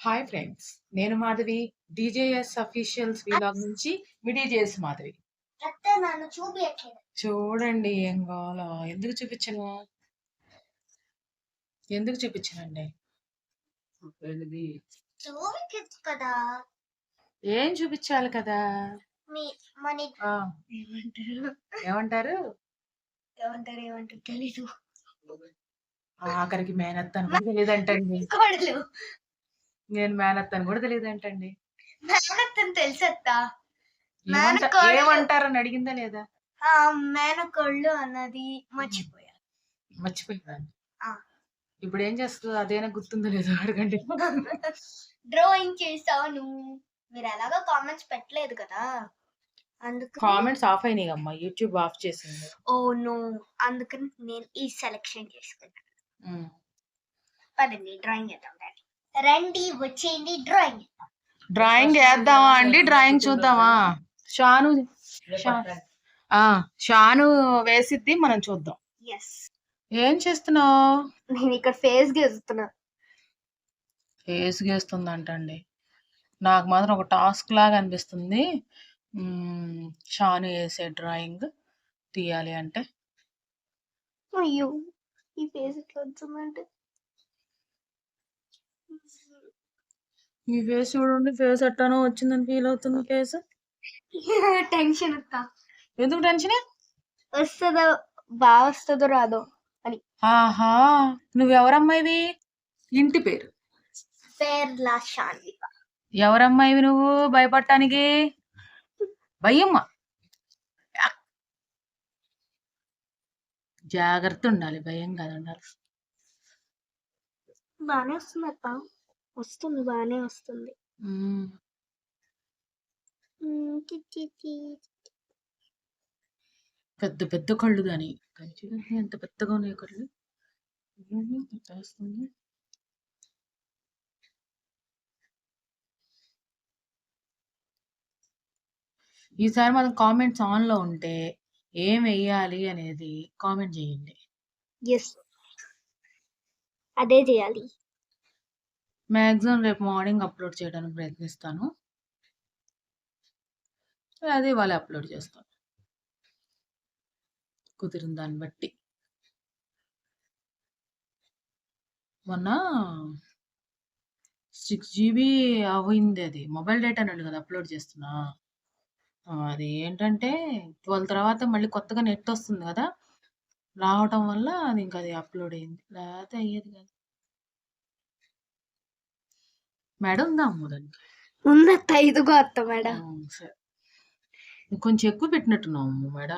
Hi friends నేను Madhavi DJS officials vlog నుంచి మీ DJS Madhavi. చూడండి ఏం కావాలో ఎందుకు చూపించను? ఎందుకు చూపించనండి? ఏం చూపించాలి కదా? మీ మన. ఆ, ఏమంటారు? ఏమంటారు ఏమంటారు ఏమంటారు తెలీదు. ఆఖరికి మేనత్త అని కూడా తెలియదంటండి కోడలు. నేను మేనత్త అని కూడా తెలియదంటండి? మేనత్తని తెలుసత్తా? ఏమంట మేనకోడలు. ఏమంటారని అడిగిందా లేదా? మేనకోళ్ళు అన్నది మర్చిపోయా. మర్చిపోయింది ఆ. ఇప్పుడు ఏం చేస్తుంది అదేనా గుర్తుందో లేదో అడగండి. డ్రాయింగ్ చేసాను మీరు ఎలాగో కామెంట్స్ పెట్టలేదు కదా. అందుకు కామెంట్స్ ఆఫ్ అయినాయి అమ్మా యూట్యూబ్ ఆఫ్ చేసింది. Oh no. అందుకని నేను ఈ సెలెక్షన్ చేసుకున్నాను. పదండి డ్రాయింగ్ చేద్దాం రండి వచ్చేయండి డ్రాయింగ్ డ్రాయింగ్ వేద్దామా అండి? డ్రాయింగ్ చూద్దామా? షాను షాను వేసిద్ది మనం చూద్దాం. ఎస్ ఏం చేస్తున్నావు? నేను ఇక్కడ ఫేస్ గీస్తున్నా. ఫేస్ గేస్తుందంట అండి నాకు మాత్రం ఒక టాస్క్ లాగా అనిపిస్తుంది. షాను వేసే డ్రాయింగ్ తీయాలి అంటే. అయ్యో ఈ ఫేస్ ఇట్లా వచ్చిందంటే. ఈ ఫేస్ చూడండి ఫేస్ ఎట్టానో వచ్చిందని ఫీల్ అవుతుంది ఫేస్ టెన్షన్ వస్తా ఎందుకు టెన్షన్ వస్తుందో బాగా వస్తుందో రాదో అని. ఆహా నువ్వెవరమ్మాయివి? ఇంటి పేరు? పేర్ లా శాన్వి ఎవరమ్మాయివి నువ్వు భయపడటానికి? భయమ్మ. జాగ్రత్త ఉండాలి భయం కాదు ఉండాలి. బాగానే వస్తుంది అక్క వస్తుంది. బాగానే వస్తుంది. పెద్ద పెద్ద కళ్ళు దాని. కంచి ఎంత పెద్దగా ఉన్నాయి కళ్ళు. వస్తుంది? ఈసారి మనం కామెంట్స్ ఆన్లో ఉంటే ఏం వెయ్యాలి అనేది కామెంట్ చేయండి. ఎస్. అదే చేయాలి. మ్యాక్సిమం రేపు మార్నింగ్ అప్లోడ్ చేయడానికి ప్రయత్నిస్తాను. అది వాళ్ళు అప్లోడ్ చేస్తాను. కుదిరిన దాన్ని బట్టి. మొన్న సిక్స్ జీబీ అయింది అది. మొబైల్ డేటా అన్నాడు కదా అప్లోడ్ చేస్తున్నా. అది ఏంటంటే ట్వెల్వ్ తర్వాత మళ్ళీ కొత్తగా నెట్ వస్తుంది కదా. రావటం వల్ల అది ఇంకా అది అప్లోడ్ అయింది. లేకపోతే అయ్యేది కాదు. మేడం ఉందా అమ్మ దానికి? ఉందత్త ఇదిగో అత్త మేడం. సరే. నువ్వు కొంచెం ఎక్కువ పెట్టినట్టున్నావు అమ్మ మేడ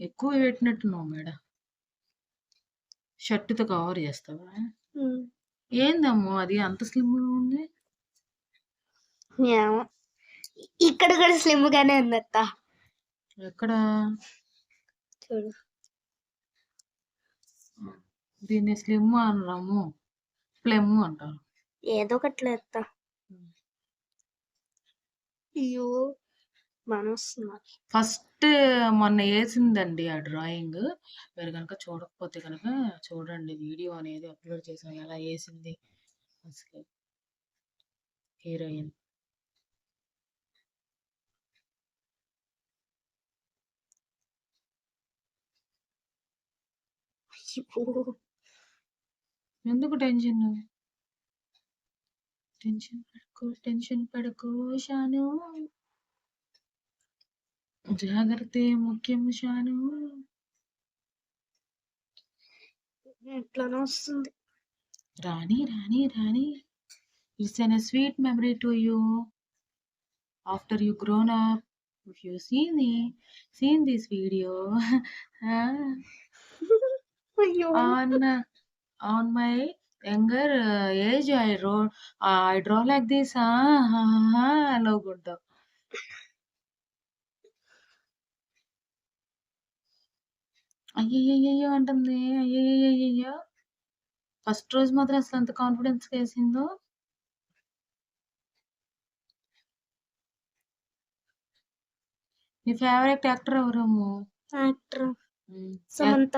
ఎక్కువ పెట్టినట్టున్నావు మేడ. షర్టుతో కవర్ చేస్తావా? మ్మ్. ఏందమ్మో అది? అంత స్లిమ్ ఉంది. ఇక్కడ కూడా స్లిమ్ గానే ఉంది అత్త. ఎక్కడ? చూడు. దీన్ని స్లిమ్ అనరాము ప్లెమ్ అంటారు. ఏదో ఒకట్లే అత్త అయ్యో ఫస్ట్ మొన్న వేసిందండి ఆ డ్రాయింగ్. మీరు కనుక చూడకపోతే కనుక చూడండి వీడియో అనేది అప్లోడ్ చేసాం ఎలా వేసింది అసలు హీరోయిన్. ఎందుకు టెన్షన్ టెన్షన్ పడకు టెన్షన్ పడకు షాను. జాగ్రత్త ముఖ్యం షాను. ఎట్లానో వస్తుంది Rani Rani. Rani it's an sweet memory to you after you grown up if you seen seen this video అయ్యో. on on my younger uh, age i draw i draw like this ah అనుకుంటాం అయ్యయ్యో అంటుంది. అయ్యయ్యో first రోజు మాత్రం అసలు ఎంత confidence వేసిందో. నీ ఫేవరెట్ యాక్టర్ ఎవరమ్ము యాక్టర్ సమంత.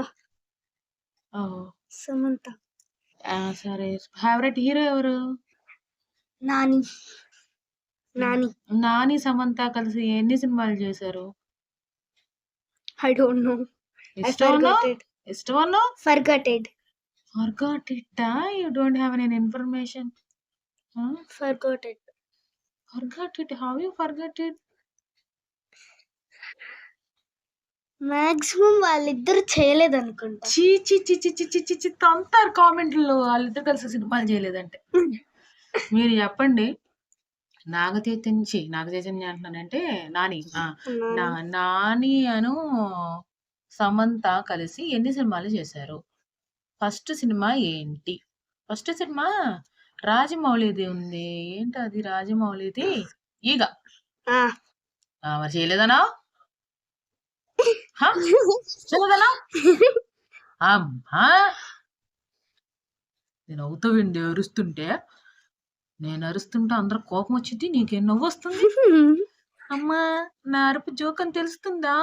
ఓ సమంత ఆ! సరే. ఫేవరెట్ హీరో ఎవరు? నాని. నాని. 'నాని, సమంత' కలిసి ఎన్ని సినిమాలు చేశారు? I don't know. ఐ ఇష్టమన్నావు? Forgot it. ఇష్టమన్నావు? Forgot it. ఫర్గాట్ ఇట్టా? You don't have any information. ఆ! Forgot it. Forgot it. How you forgot it? Maximum వాళ్ళిద్దరు చేయలేదనుకుంటా. ఛీ! ఛీ! ఛీ! ఛీ! ఛీ! ఛీ! ఛీ! ఛీ! తంతారు కామెంట్‌లో ఆళ్ళిద్దరు కలిసి సినిమాలు చేయలేదంటే. మీరు చెప్పండి. నాగ చైతన్య ఛీ! నాగ చైతన్య అంటున్నానంటే నాని. ఆ! నా నాని. అను సమంత కలిసి ఎన్ని సినిమాలు చేశారు? ఫస్ట్ సినిమా ఏంటి? ఫస్ట్ సినిమా రాజమౌళిది ఉంది. ఏంటది రాజమౌళిది? 'ఈగ'. ఆ! ఆ! మరి చేయలేదనావు? చేయలేదనావు? అమ్మా! నేను అవుతావేంటి అరుస్తుంటే? నేను అరుస్తుంటే అందరికి కోపం వచ్చిద్ది. నీకేం నవ్వొస్తుంది? అమ్మా! నా అరుపు జోక్ అని తెలుస్తుందా?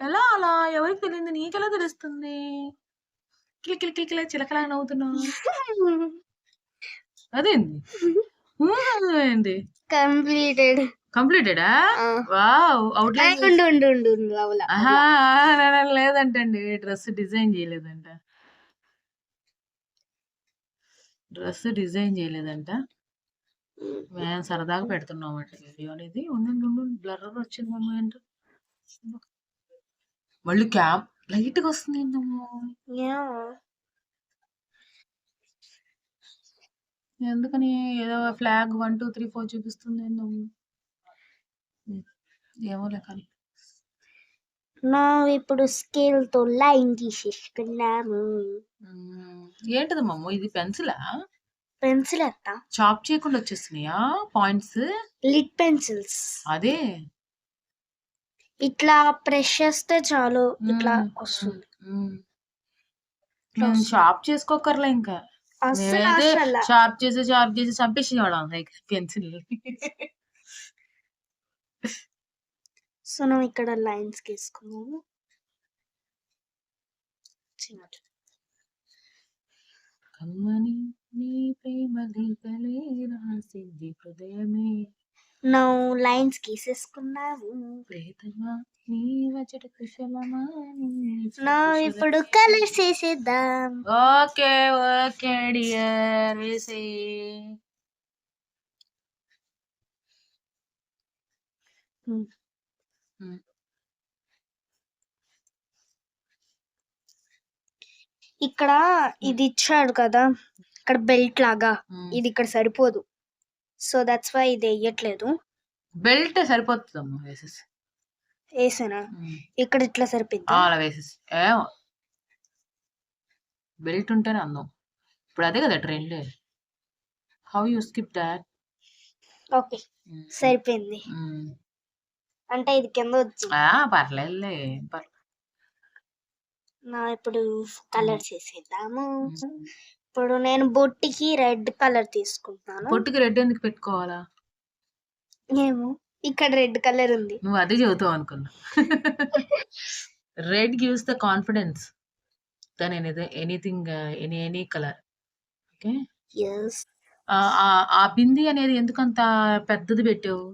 ఎలా అలా? ఎవరికి తెలియనిది నీకెలా తెలుస్తుంది? కిల కిల కిల కిల చిలకలా నవ్వుతున్నావు. అదేంది? ఏంది? కంప్లీటెడ్. కంప్లీటెడా వావ్ అవుట్ లైన్ లేదంటండి. డ్రెస్ డిజైన్ చేయలేదంట. డ్రెస్ డిజైన్ చేయలేదంట. మేము సరదాగా పెడుతున్నాం అంట వీడియో అనేది ఉండండి ఉండండి వచ్చింది మమ్మీ అంటే. మళ్ళీ క్యాప్ లైట్గా వస్తుంది ఎందుకని? ఏదో flag one two three four చూపిస్తుంది ఏందమ్మా ఏమో లేకాలి ఇప్పుడు స్కేల్తో లైన్ తీసేసుకున్నాము ఏంటది మమ్మ? ఇది పెన్సిల్? పెన్సిల్ అత్త. చాప్ చేయకుండా వచ్చేసినాయా పాయింట్స్? Lid pencils. అదే. ఇట్లా ప్రెష్ చేస్తే చాలు ఇట్లా వస్తుంది. షాప్ చేసుకోకర్లే ఇంకా. షాప్ చేసి షాప్ చేసి చంపేసేవాళ్ళం లైక్ పెన్సిల్ సో, మనం ఇక్కడ లైన్స్ గీసుకున్నాము. కమ్మని నీ ప్రేమ లేఖలే రాసింది హృదయమే. నౌ లైన్స్ గీసేసుకున్నాము. ప్రియతమా నీ వచట కుశలమా నీ ఇప్పుడు కలర్స్ వేసేద్దాం. ఓకే. Okay dear. వేసేయి. హ్మ్. హ్మ్. ఇక్కడ హ్మ్. ఇది ఇచ్చాడు కదా! ఇక్కడ బెల్ట్ లాగా. ఇది ఇక్కడ సరిపోదు. సో, దట్స్ వై ఇది ఎయ్యట్లేదు. బెల్ట్ సరిపోతదమ్మా వేసేసి. హ్మ్. ఇక్కడ ఇట్లా ఆ! సరిపోద్దా? అలా వేసేసి. ఏమో. బెల్ట్ ఉంటేనే అందం. ఇప్పుడు అదే కదా trend. How you skip thought? Okay. సరిపోయింది. అంటే ఇది కింద వచ్చింది. ఆ! పర్లేదులే. ఇప్పుడు. కలర్స్ వేసేద్దాము. ఇప్పుడు నేను బొట్టికి రెడ్ కలర్ తీసుకుంటున్నాను. బొట్టుకి రెడ్ ఎందుకు పెట్టుకోవాలా? ఏమో ఇక్కడ రెడ్ కలర్ ఉంది. నువ్వు అదే చెబుతావు అనుకున్నా. Red gives the confidence then anything anything any any colour. Okay. ఆ బింది అనేది ఎందుకంత పెద్దది పెట్టావు?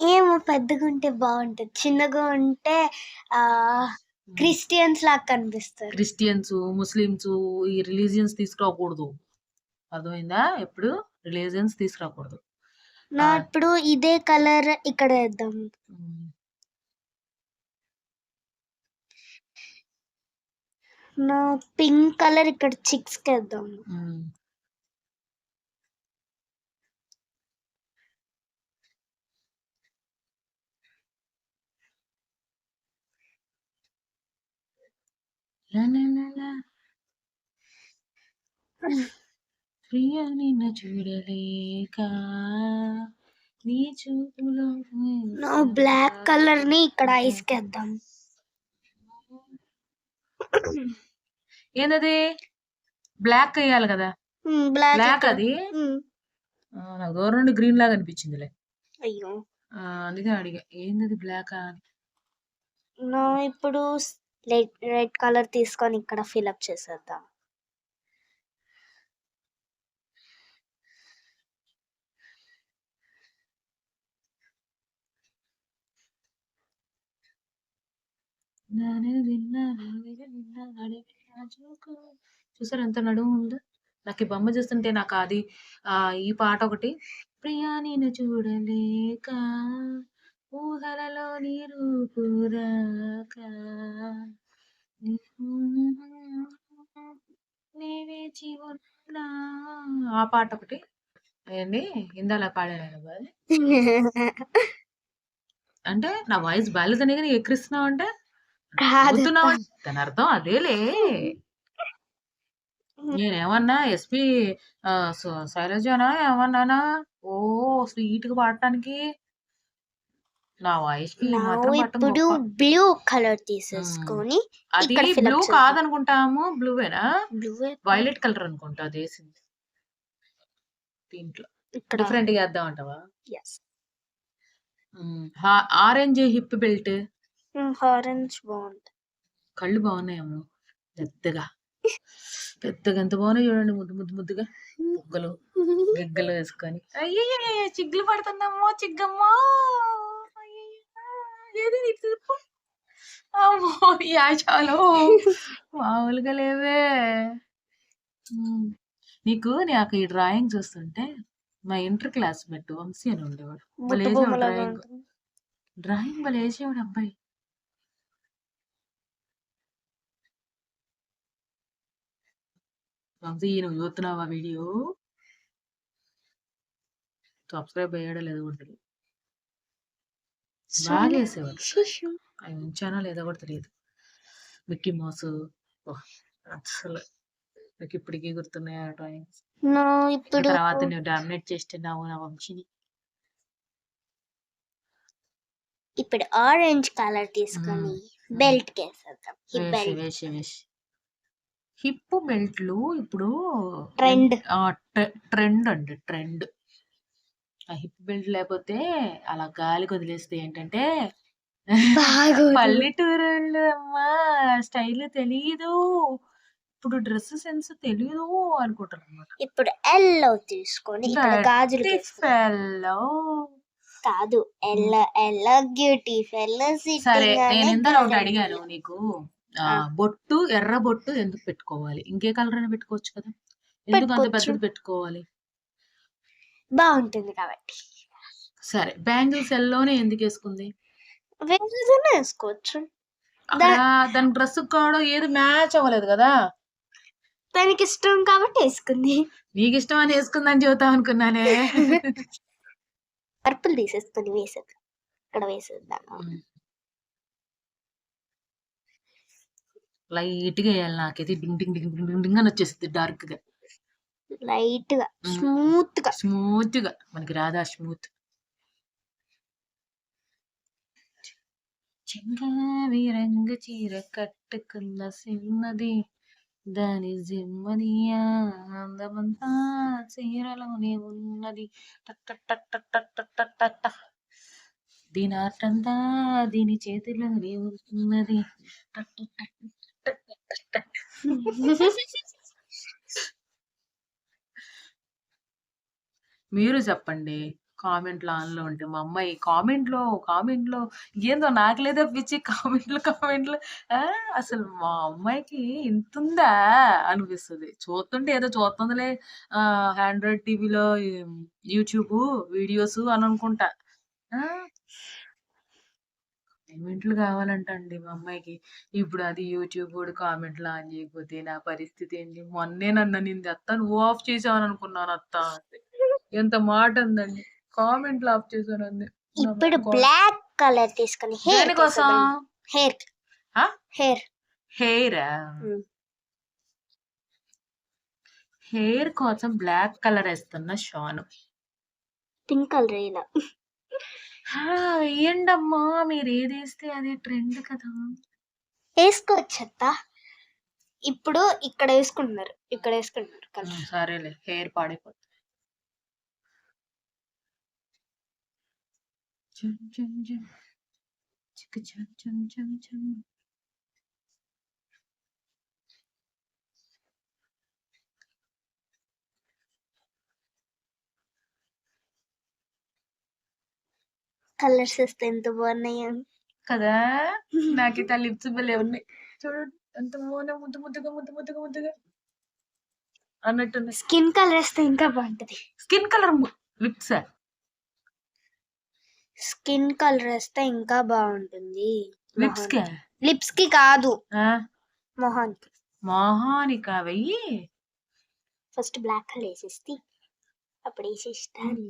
ఏమో పెద్దగుంటే బావుంటది. చిన్నగా ఉంటే హ్మ్. క్రిస్టియన్స్ లాగా కనిపిస్తారు. క్రిస్టియన్స్, ముస్లిమ్స్ ఈ రిలీజియన్స్ తీసుకురాకూడదు. అర్థమైందా? ఎప్పుడు రిలీజియన్స్ తీసుకురాకూడదు. నా ఆ! ఇప్పుడు ఇదే కలర్ ఇక్కడ. హ్మ్. నా పింక్ కలర్ ఇక్కడ చిక్స్‌కేద్దాం. హ్మ్. లలలలా. ప్రియ నిన్ను చూడలేక నీ చూపులో నా బ్లాక్ కలర్‌ని ఇక్కడ ఐస్‌కేద్దాం. ఏందది? బ్లాక్ ఎయ్యాలి కదా! బ్లాక్? అది? నాకు దూరం నుండి గ్రీన్ లాగా అనిపించిందిలే. అయ్యో! అందుకే అడిగా. ఏందది బ్లాకా అని. నా ఇప్పుడు రెడ్ రెడ్ కలర్ తీసుకొని ఇక్కడ ఫిలప్ చేసేద్దాం. చూసారు ఎంత నడుము ఉందో? నాకు ఈ బొమ్మ చూస్తుంటే నాకు అది ఆ ఈ పాట ఒకటి ప్రియా నేను చూడలేక ఊహలలో నీ రూపురాక నీ వేచి ఉన్నా. ఆ పాట ఒకటి. ఏండి ఇందాల పాడాను అంటే నా వాయిస్ బాగాలేదని కానీ ఎక్కిరిస్తున్నావు అంటే? దాని అర్థం అదేలే. నేనేమన్నా ఎస్పి శైలజనా ఏమన్నానా? ఓ స్వీట్గా పాడటానికి. నా వాయిస్ ఇప్పుడు. బ్లూ కలర్ తీసేసుకొని అది బ్లూ. కాదనుకుంటాము బ్లూవేనా? బ్లూ వైలెట్ కలర్ అనుకుంటా అది వేసింది. దీంట్లో. ఇక్కడ డిఫరెంట్గా వేద్దాం అంటావా? Orange hip belt. ఆరెంజ్ బాగుంది. కళ్ళు బాగున్నాయేమో పెద్దగా. పెద్దగా ఎంత బాగున్నాయి చూడండి ముద్దు ముద్దు ముద్దుగా. బుగ్గలు గిగ్గలు వేసుకొని. అయ్యయ్య చిగ్గులు పడుతుందమ్మో చిగ్గమ్మో ఏది? నీకు చెప్పు అమ్మో ఈ మామూలుగా లేవే. నీకు నాకు ఈ డ్రాయింగ్ చూస్తుంటే మా ఇంటర్ క్లాస్మేట్ వంశీ అని ఉండేవాడు. డ్రాయింగ్. ఉంటుంది. డ్రాయింగ్ భలే వేసేవాడు అబ్బాయి. వంశీ నువ్వు చూస్తున్నావా వీడియో? సబ్స్క్రైబ్ అయ్యాడో లేదో తెలియదు. బాగా వేసేవాడు. అవి ఉంచానో లేదో కూడా తెలియదు. మిక్కీ మౌస్ అసలు నాకు ఇప్పటికీ గుర్తున్నాయి ఆ డ్రాయింగ్స్. నా ఇప్పుడు తర్వాత నువ్వు డామినేట్ చేస్తున్నావు నా వంశీని. ఇప్పుడు ఆరెంజ్ కలర్ తీసుకొని. బెల్ట్ కేసేద్దాం. వేసి వేసి హిప్ బెల్ట్లు ఇప్పుడు Trend. ట్రెండ్ అండి ట్రెండ్. ఆ హిప్ బెల్ట్ లేకపోతే అలా గాలికి వదిలేస్తే ఏంటంటే. పల్లెటూరు అమ్మా! స్టైల్ తెలియదు ఇప్పుడు డ్రెస్ సెన్స్ తెలియదు అనుకుంటారు అనమాట ఇప్పుడు ఎల్లో తీసుకొని గాజులు కేసుకుందాం. కాదు ఎల్లో ఎల్లో బ్యూటీ ఫెల్ సరే నేను ఇందాక ఒకటి అడిగాను నీకు. బొట్టు ఎర్ర బొట్టు ఎందుకు పెట్టుకోవాలి? ఇంకే కలర్ అయినా పెట్టుకోవచ్చు కదా? ఎందుకు అంత. పెద్దది పెట్టుకోవాలి? బాగుంటుంది కాబట్టి. సరే బ్యాంగిల్స్ ఎల్లోనే ఎందుకు వేసుకుంది? వేసుకోవచ్చు. దాని డ్రెస్ కూడా ఏది మ్యాచ్ అవ్వలేదు కదా. దానికి ఇష్టం కాబట్టి వేసుకుంది. నీకు ఇష్టం అని వేసుకుందని చెబుతాం అనుకున్నానే. పర్పుల్ తీసేసుకొని వేసేద్దాం. ఇక్కడ వేసేద్దాం. లైట్గా వేయాలి నాకైతే. డింగ్ డింగ్ డింగ్ డింగ్ డింగ్ అని వచ్చేస్తుంది డార్క్గా లైట్గా స్మూత్గా స్మూత్గా మనకి రాదా స్మూత్ చింగావి రంగు చీర కట్టుకున్న సిన్నది దాని జిమ్మనియా ఆనందమంతా చీరలోనే ఉన్నది దీని ఆటంతా దీని చేతిలోనే ఉంటున్నది మీరు చెప్పండి. కామెంట్లో ఆన్లో ఉంటే మా అమ్మాయి కామెంట్లో కామెంట్లో ఏందో నాకు లేదా పిచ్చి కామెంట్లు కామెంట్లు అసలు మా అమ్మాయికి ఇంతుందా అనిపిస్తుంది. చూస్తుంటే ఏదో చూస్తుందిలే. ఆండ్రాయిడ్ టీవీలో యూట్యూబ్ వీడియోస్ అని అనుకుంటా. కామెంట్లు కావాలంటండి మా అమ్మాయికి. ఇప్పుడు అది యూట్యూబ్ కూడా కామెంట్లు ఆన్ చేయకపోతే నా పరిస్థితి ఏంటి? మొన్నే నన్ను నింది అత్త నువ్వు ఆఫ్ చేసామని అనుకున్నాను అత్త ఎంత మాట ఉందండి కామెంట్లు ఆఫ్ చేశాను అంది. ఇప్పుడు బ్లాక్ కలర్ తీసుకొని హెయిర్ దేనికోసం? హెయిర్? Hair hair. హెయిర్ కోసం బ్లాక్ కలర్ వేస్తున్న షాను. పింక్ కలర్ ఇలా వేయండి అమ్మా మీరు ఏది వేస్తే అది ట్రెండ్ కదా. వేసుకోవచ్చు ఇప్పుడు ఇక్కడ వేసుకుంటున్నారు. ఇక్కడ వేసుకుంటున్నారు సరేలే. హెయిర్ పాడైపోతుంది. Chan chan chan. Chicka chan chan chan chan. Colours వస్తే ఎంత బాగున్నాయి కదా? నాకైతే ఆ లిప్స్ భలే ఉన్నాయి. చూడు ఎంత బాగున్నాయి ముద్దు ముద్దుగా ముద్దు ముద్దుగా ముద్దుగా. అన్నట్టు స్కిన్ కలర్ వస్తే ఇంకా బాగుంటది. Skin colour lips? Skin colour వస్తే ఇంకా బాగుంటుంది. లిప్స్ కే లిప్స్కి కాదు మొహానికి. మొహానిక వెయ్యి? ఫస్ట్ బ్లాక్ కలర్ వేసేస్తే అప్పుడు వేసేస్తాను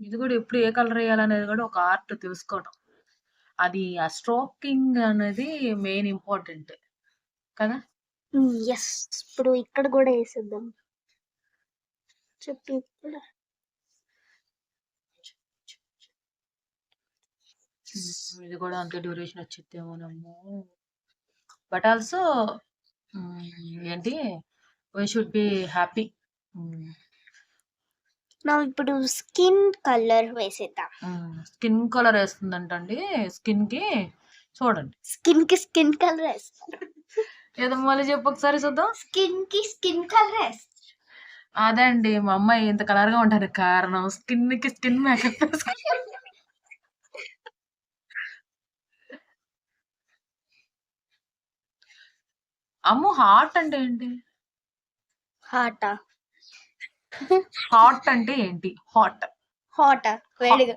ఇది కూడా ఎప్పుడు ఏ కలర్ వేయాలనేది కూడా ఒక ఆర్ట్ తెలుసుకోవడం అది ఆ స్ట్రోకింగ్ అనేది మెయిన్ ఇంపార్టెంట్ కదా? ఎస్. ఇప్పుడు ఇక్కడ కూడా వేసేద్దాం. చెప్పు ఇక్కడ. ఇది కూడా అంతే డ్యూరేషన్ వచ్చిద్దేమోనమ్మో బట్ ఆల్సో ఏంటి? వై షుడ్ బి హ్యాపీ నా ఇప్పుడు స్కిన్ కలర్ వేసేద్దాం. స్కిన్ కలర్ వేస్తుందంటండి. స్కిన్కి చూడండి. స్కిన్కి స్కిన్ కలర్ వేస్తాం. ఏదో మళ్ళీ చెప్పు ఒకసారి చూద్దాం. స్కిన్కి స్కిన్ కలర్ వేస్తాం. అదే అండి మా అమ్మాయి ఇంత కలర్గా ఉంటానికి కారణం స్కిన్కి స్కిన్ మేకప్ అమ్ము హాట్ అంటే ఏంటి? హాటా హాట్ అంటే ఏంటి? హాట్ హాటా వేడిగా?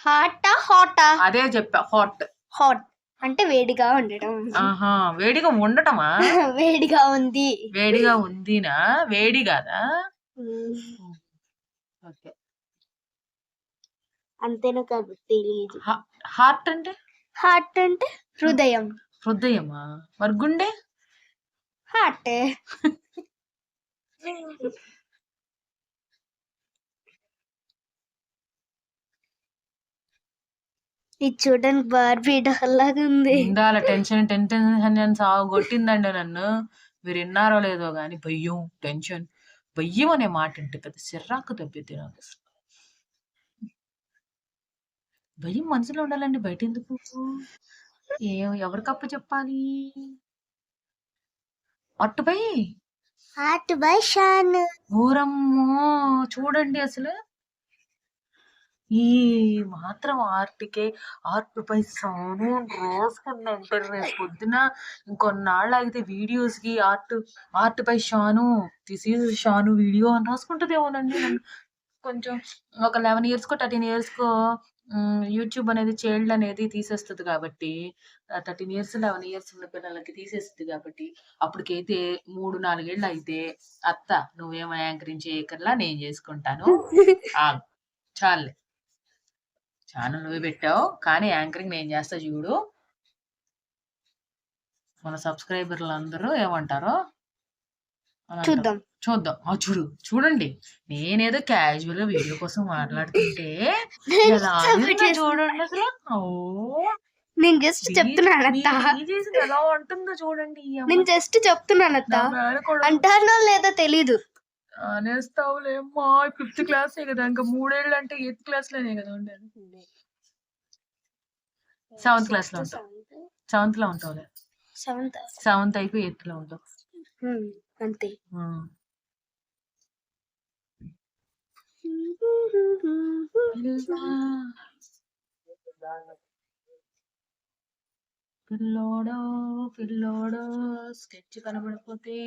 హాటా హాటా అదే చెప్పా హాట్ హాట్ అంటే వేడిగా ఉండడం ఆహా వేడిగా ఉండటమా? వేడిగా ఉంది. వేడిగా ఉందినా? వేడి కాదా? ఓకే. అంతేనా కాదు తెలియదు హార్ట్ అంటే? హార్ట్ అంటే హృదయం. హృదయమా? మరి గుండె? హార్ట్. ఇది చూడడానికి బార్బీ డాల్ లాగా ఉంది ఉండాల టెన్షన్ టెన్షన్ అని సాగు కొట్టిందండి నన్ను. మీరు విన్నారో లేదో గాని భయం టెన్షన్. భయం అనే మాట అంటే పెద్ద సిర్రాకు తప్పిద్ది నాకు అసలు. భయం మనసులో ఉండాలండి బయట ఎందుకు ఏ ఎవరికప్ప చెప్పాలి? అట్టుపై హార్ట్ బై షాన్. ఊరమ్మో చూడండి అసలు. ఈ మాత్రం ఆర్ట్కే ఆర్ట్ పై సాను రాసుకుందంటే రేపు పొద్దున ఇంకొన్నాళ్ళు అయితే వీడియోస్కి art art pi Shanu this is Shanu video అని రాసుకుంటదేమోనండి కొంచెం ఒక లెవెన్ ఇయర్స్ కో థర్టీన్ ఇయర్స్ కో యూట్యూబ్ అనేది చైల్డ్ అనేది తీసేస్తుంది కాబట్టి థర్టీన్ ఇయర్స్ లెవెన్ ఇయర్స్ ఉన్న పిల్లలకి తీసేస్తుంది కాబట్టి అప్పటికైతే మూడు నాలుగేళ్ళు అయితే అత్త నువ్వేమో యాంకరింగ్ చేయకర్లా నేను చేసుకుంటాను. చాలే ఛానల్ నువ్వే పెట్టావు కానీ యాంకరింగ్ నేను చేస్తా చూడు. మన సబ్స్క్రైబర్లు అందరూ ఏమంటారో చూద్దాం. చూద్దాం. ఆ చూడు. చూడండి. నేనేదో క్యాజువల్గా వీడియో కోసం మాట్లాడుతుంటే చూడండి అసలు. నేను జస్ట్ చెప్తున్నాను అత్త. ఎలా ఉంటుందో చూడండి. నేను జస్ట్ చెప్తున్నాను అత్త. అంటానో లేదో తెలీదు. అనేస్తావులేమ్మా ఫిఫ్త్ క్లాసే కదా. ఇంకా మూడేళ్ళు అంటే ఎయిత్ క్లాస్లోనే కదా ఉండేది సెవెంత్ క్లాస్లో ఉంటావు. సెవెంత్లో ఉంటావులే. సెవెంత్ సెవెంత్ అయిపోయి ఎయిత్లో ఉంటావు. అంతే. పిల్లోడో పిల్లోడో స్కెచ్ కనబడిపోతే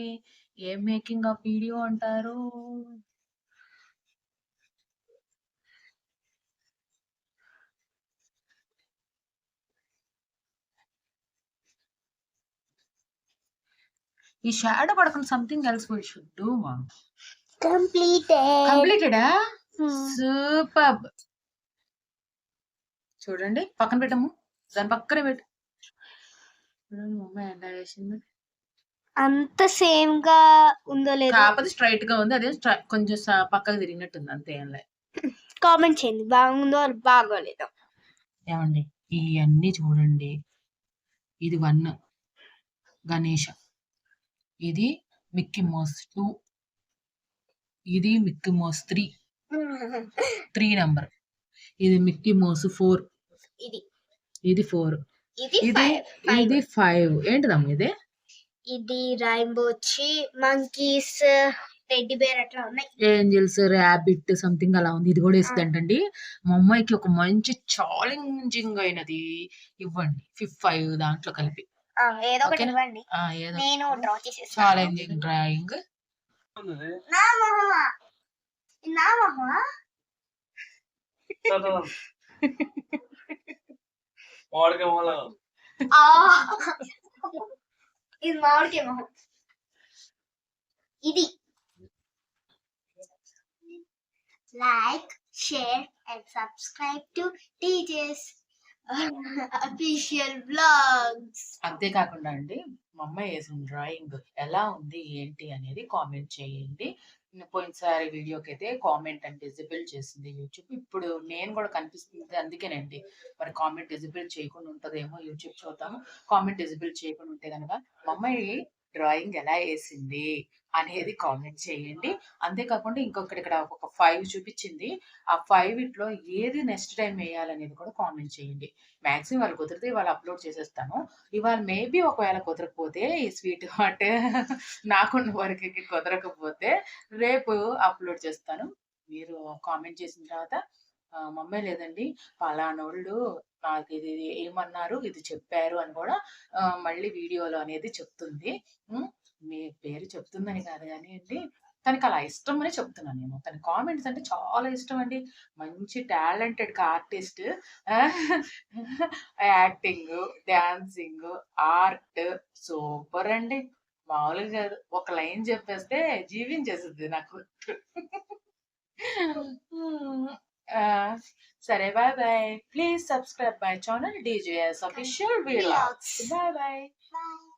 ఏం మేకింగ్ ఆ వీడియో అంటారు? ఈ షాడో పడకుండా something else we should do completed కంప్లీటెడా super చూడండి పక్కన పెట్టము దాని పక్కనే పెట్టు. అంత సేమ్గా ఉందో లేదో? కాకపోతే స్ట్రైట్గా ఉంది. అదే కొంచెం పక్కకు తిరిగినట్టుంది. అంతే కామెంట్ చేయండి. బాగుందో బాగోలేదో ఏమండి ఇవన్నీ చూడండి. ఇది వన్ గణేష. ఇది మిక్కీ మౌస్ టూ. ఇది Mickey Mouse three. Three number. ఇది మిక్కీ మౌస్ ఫోర్. ఇది. ఇది ఫోర్. ఇది ఇది ఫైవ్. ఏంటిదమ్మా ఇది? ఇది రైంబో వచ్చి మంకీస్ టెడ్డి బేర్ అట్లా ఉన్నాయి. ఏంజిల్స్ ర్యాబిట్ సంథింగ్ అలా ఉంది. ఇది కూడా వేస్తుందంటండి. మా అమ్మాయికి ఒక మంచి ఛాలెంజింగ్ అయినది. ఇవ్వండి. ఫిఫ్ ఫైవ్ దాంట్లో కలిపి. ఏదో ఒకటి? ఇవ్వండి. ఆ, ఏదో నేను డ్రా చేసేస్తాను. Challenging drawing. నా మొహమా? నా మొహమా? మామిడికాయ మొహంలా? ఆ! ఇది మామిడికాయ మొహం. ఇది. Like share and subscribe to teachers official blogs అంతేకాకుండా అండి మా అమ్మాయి వేసిన డ్రాయింగ్ ఎలా ఉంది ఏంటి అనేది కామెంట్ చేయండి. పోయినసారి వీడియోకి అయితే కామెంట్ అండ్ డిజిబుల్ చేసింది యూట్యూబ్ ఇప్పుడు నేను కూడా కనిపిస్తుంది అందుకేనండి. మరి కామెంట్ డిజిబుల్ చేయకుండా ఉంటుందేమో యూట్యూబ్ చూద్దాము. కామెంట్ డిజిబుల్ చేయకుండా ఉంటే కనుక మా అమ్మాయి డ్రాయింగ్ ఎలా వేసింది అనేది కామెంట్ చేయండి. అంతేకాకుండా ఇంకొకటి ఇక్కడ ఒక ఫైవ్ చూపించింది. ఆ ఫైవ్ ఇట్లో ఏది నెక్స్ట్ టైం వేయాలనేది కూడా కామెంట్ చేయండి. మ్యాక్సిమం వాళ్ళు కుదిరితే ఇవాళ అప్లోడ్ చేసేస్తాను. ఇవాళ మేబీ ఒకవేళ కుదరకపోతే ఈ స్వీట్ హార్ట్ నాకున్న వరకు కుదరకపోతే రేపు అప్లోడ్ చేస్తాను. మీరు కామెంట్ చేసిన తర్వాత మమ్మీ లేదండి. పలానోళ్ళు నాకు ఇది ఏమన్నారు ఇది చెప్పారు అని కూడా మళ్ళీ వీడియోలో అనేది చెప్తుంది. మీ పేరు చెప్తుందని కాదు కానీ అండి తనకి అలా ఇష్టం అని చెప్తున్నాను నేను. తన కామెంట్స్ అంటే చాలా ఇష్టం అండి. మంచి talented artist. Acting dancing art super అండి. మామూలుగా కాదు ఒక లైన్ చెప్పేస్తే జీవించేస్తుంది నాకు. సరే bye bye. Please subscribe my channel DJS official vlogs bye bye. Bye.